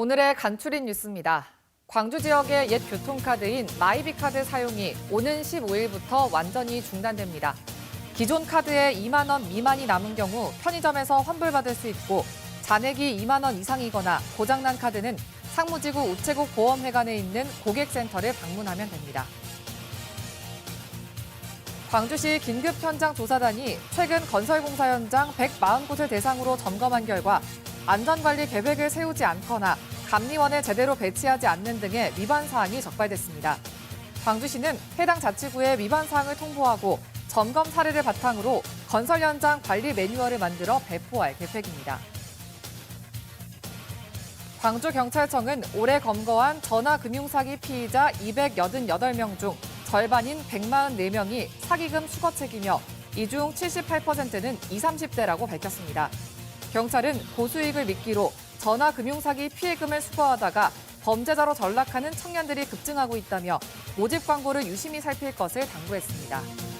오늘의 간추린 뉴스입니다. 광주 지역의 옛 교통카드인 마이비카드 사용이 오는 15일부터 완전히 중단됩니다. 기존 카드에 2만 원 미만이 남은 경우 편의점에서 환불받을 수 있고 잔액이 2만 원 이상이거나 고장난 카드는 상무지구 우체국 보험회관에 있는 고객센터를 방문하면 됩니다. 광주시 긴급 현장 조사단이 최근 건설공사 현장 140곳을 대상으로 점검한 결과 안전관리 계획을 세우지 않거나 감리원을 제대로 배치하지 않는 등의 위반 사항이 적발됐습니다. 광주시는 해당 자치구의 위반 사항을 통보하고 점검 사례를 바탕으로 건설 현장 관리 매뉴얼을 만들어 배포할 계획입니다. 광주경찰청은 올해 검거한 전화금융사기 피의자 288명 중 절반인 144명이 사기금 수거책이며 이 중 78%는 20, 30대라고 밝혔습니다. 경찰은 고수익을 미끼로 전화금융사기 피해금을 수거하다가 범죄자로 전락하는 청년들이 급증하고 있다며 모집 광고를 유심히 살필 것을 당부했습니다.